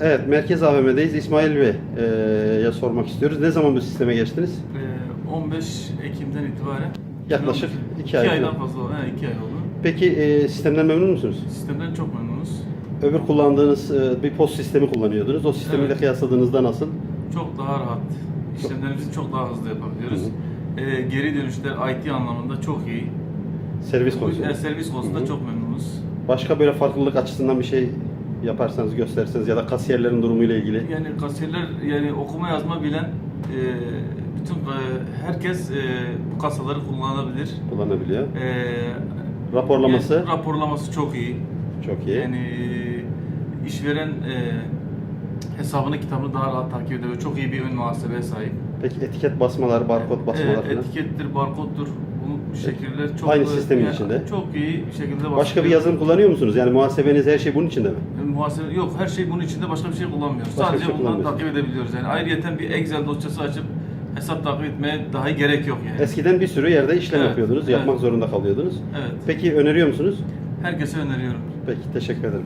Evet, Merkez AVM'deyiz. İsmail Bey'e sormak istiyoruz. Ne zaman bu sisteme geçtiniz? Ee, 15 Ekim'den itibaren Yaklaşık iki iki ay aydan fazla. He, iki ay oldu. Peki e, sistemden memnun musunuz? Sistemden çok memnunuz. Öbür kullandığınız e, bir post sistemi kullanıyordunuz. O sistemiyle Evet. kıyasladığınızda nasıl? Çok daha rahat. İşlemlerimizi çok daha hızlı yapabiliyoruz. Ee, geri dönüşler IT anlamında çok iyi. Servis konusunda. Ee, servis konusunda Hı hı. çok memnunuz. Başka böyle farklılık açısından bir şey yaparsanız gösterseniz ya da kasiyerlerin durumuyla ilgili. Yani kasiyerler yani okuma yazma bilen e, bütün e, herkes e, bu kasaları kullanabilir. kullanabiliyor. E, Raporlaması yani raporlaması çok iyi. çok iyi. Yani işveren e, hesabını kitabını daha rahat takip ediyor. Çok iyi bir ön muhasebeye sahip. Peki etiket basmalar, barkod basmalar Evet, etikettir, barkoddur. Bu şekiller çok Aynı sistemin içinde. Çok iyi bir şekilde Başka bir bahsediyor. yazılım kullanıyor musunuz? Yani muhasebeniz her şey bunun içinde mi? Muhasebe yok her şey bunun içinde başka bir şey kullanmıyoruz. Başka bir Sadece şey bundan takip edebiliyoruz. Yani ayrıyeten bir Excel dosyası açıp hesap takip etmeye dahi gerek yok yani. Eskiden bir sürü yerde işlem Evet, yapıyordunuz, evet. yapmak zorunda kalıyordunuz. Evet. Peki öneriyor musunuz? Herkese öneriyorum. Peki teşekkür ederim.